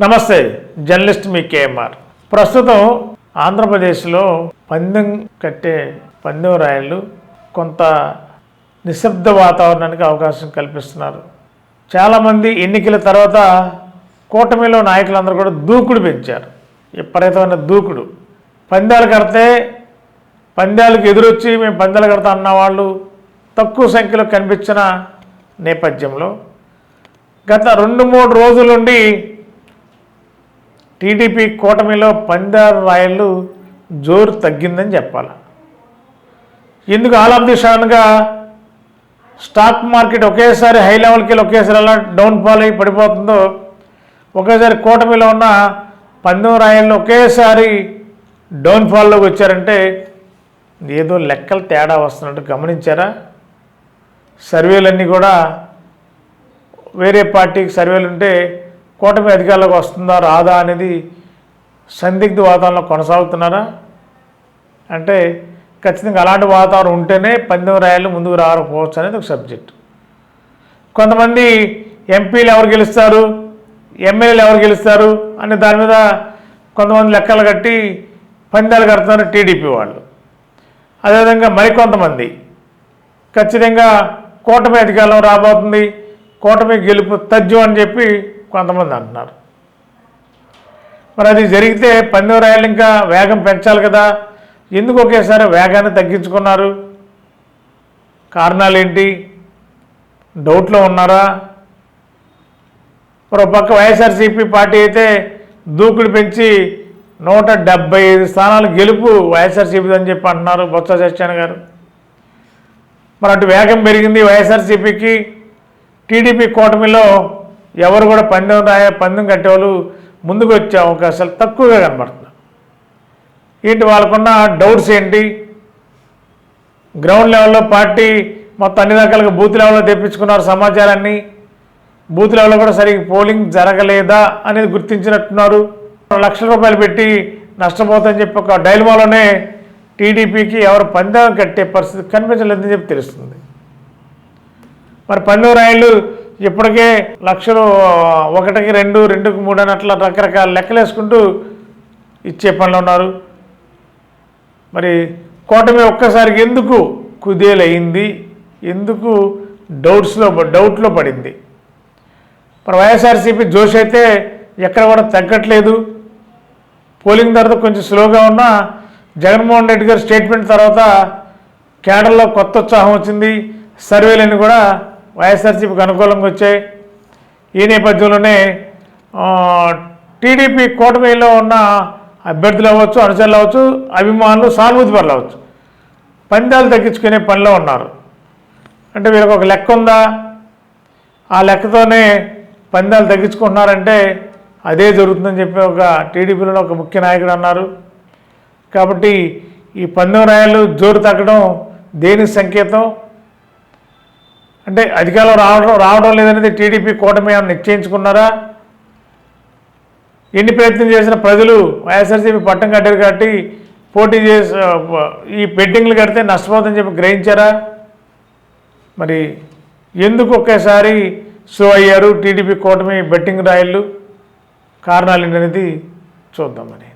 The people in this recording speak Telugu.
నమస్తే జర్నలిస్ట్ మీ కేఎంఆర్. ప్రస్తుతం ఆంధ్రప్రదేశ్లో పందెం కట్టే పందెం రాయళ్ళు కొంత నిశ్శబ్ద వాతావరణానికి అవకాశం కల్పిస్తున్నారు. చాలామంది ఎన్నికల తర్వాత కూటమిలో నాయకులందరూ కూడా దూకుడు పెంచారు. విపరీతమైన దూకుడు. పందాలు కడితే పందాలకు ఎదురొచ్చి మేము పందాలు కడతా అన్న వాళ్ళు తక్కువ సంఖ్యలో కనిపించిన నేపథ్యంలో గత రెండు మూడు రోజుల నుండి టీడీపీ కూటమిలో పందారు రాయళ్ళు జోరు తగ్గిందని చెప్పాలి. ఎందుకు ఆల్ ఆఫ్ ది సడన్గా స్టాక్ మార్కెట్ ఒకేసారి హై లెవెల్కి వెళ్ళి ఒకేసారి ఎలా డౌన్ఫాల్ అయ్యి పడిపోతుందో ఒకేసారి కూటమిలో ఉన్న పందెం రాయళ్ళు ఒకేసారి డౌన్ఫాల్లోకి వచ్చారంటే ఏదో లెక్కలు తేడా వస్తున్నట్టు గమనించారా? సర్వేలన్నీ కూడా వేరే పార్టీకి సర్వేలు ఉంటే కూటమి అధికారులకు వస్తుందా రాదా అనేది సందిగ్ధ వాతావరణంలో కొనసాగుతున్నారా? అంటే ఖచ్చితంగా అలాంటి వాతావరణం ఉంటేనే పందెం రాయాలు ముందుకు రాకపోవచ్చు అనేది ఒక సబ్జెక్ట్. కొంతమంది ఎంపీలు ఎవరు గెలుస్తారు ఎమ్మెల్యేలు ఎవరు గెలుస్తారు అనే దాని మీద కొంతమంది లెక్కలు కట్టి పందాలు కడుతున్నారు టీడీపీ వాళ్ళు. అదేవిధంగా మరికొంతమంది ఖచ్చితంగా కూటమి అధికారంలో రాబోతుంది కూటమి గెలుపు తథ్యం అని చెప్పి కొంతమంది అంటున్నారు. మరి అది జరిగితే పందెం రాయలు ఇంకా వేగం పెంచాలి కదా. ఎందుకు ఒకేసారి వేగాన్ని తగ్గించుకున్నారు? కారణాలు ఏంటి? డౌట్లో ఉన్నారా? మరో పక్క వైఎస్ఆర్సీపీ పార్టీ అయితే దూకుడు పెంచి నూట డెబ్బై ఐదు స్థానాలు గెలుపు వైఎస్ఆర్సీపీ అని చెప్పి అంటున్నారు బొత్స సత్యనారాయణ గారు. మరి అటు వేగం పెరిగింది వైఎస్ఆర్సీపీకి. టీడీపీ కూటమిలో ఎవరు కూడా పందెం రాయ పందెం కట్టేవాళ్ళు ముందుకు వచ్చే అవకాశాలు తక్కువగా కనబడుతున్నాయి. ఏంటి వాళ్ళకున్న డౌట్స్ ఏంటి? గ్రౌండ్ లెవెల్లో పార్టీ మొత్తం అన్ని రకాలుగా బూత్ లెవెల్లో తెప్పించుకున్నారు సమాచారాన్ని. బూత్ లెవెల్లో కూడా సరిగ్గా పోలింగ్ జరగలేదా అనేది గుర్తించినట్టున్నారు. లక్షల రూపాయలు పెట్టి నష్టపోతుందని చెప్పి ఒక డైల్మాలోనే టీడీపీకి ఎవరు పందెం కట్టే పరిస్థితి కనిపించలేదని చెప్పి తెలుస్తుంది. మరి పందెం రాయలు ఇప్పటికే లక్షలు ఒకటికి రెండు రెండుకి మూడు అని అట్లా రకరకాల లెక్కలు వేసుకుంటూ ఇచ్చే పనిలో ఉన్నారు. మరి కూటమి ఒక్కసారికి ఎందుకు కుదేలయింది ఎందుకు డౌట్స్లో డౌట్లో పడింది? మరి వైఎస్ఆర్సీపీ జోష్ అయితే ఎక్కడ కూడా తగ్గట్లేదు. పోలింగ్ తర్వాత కొంచెం స్లోగా ఉన్నా జగన్మోహన్ రెడ్డి గారి స్టేట్మెంట్ తర్వాత కేడర్లో కొత్త ఉత్సాహం వచ్చింది. సర్వేలన్నీ కూడా వైఎస్ఆర్సీపీకి అనుకూలంగా వచ్చాయి. ఈ నేపథ్యంలోనే టీడీపీ కూటమిలో ఉన్న అభ్యర్థులు అవ్వచ్చు అనుచరులు అవ్వచ్చు అభిమానులు సానుభూతిపరులు అవ్వచ్చు. పందాలు తగ్గించుకునే పనిలో ఉన్నారు. అంటే వీళ్ళకి ఒక లెక్క ఉందా? ఆ లెక్కతోనే పందాలు తగ్గించుకుంటున్నారంటే అదే జరుగుతుందని చెప్పి ఒక టీడీపీలో ఒక ముఖ్య నాయకుడు అన్నారు. కాబట్టి ఈ పందెం రాయలు జోరు తగ్గడం దేనికి సంకేతం? అంటే అధికారంలో రావడం రావడం లేదనేది టీడీపీ కూటమి ఏమైనా నిశ్చయించుకున్నారా? ఎన్ని ప్రయత్నం చేసిన ప్రజలు వైఎస్ఆర్సీపీ పట్టం కట్టారు కాబట్టి పోటీ చేసి ఈ బెట్టింగ్లు కడితే నష్టపోతుందని చెప్పి గ్రహించారా? మరి ఎందుకు ఒకేసారి షో అయ్యారు టీడీపీ కూటమి బెట్టింగ్ రాయళ్ళు? కారణాలు ఏంటనేది చూద్దామని. గత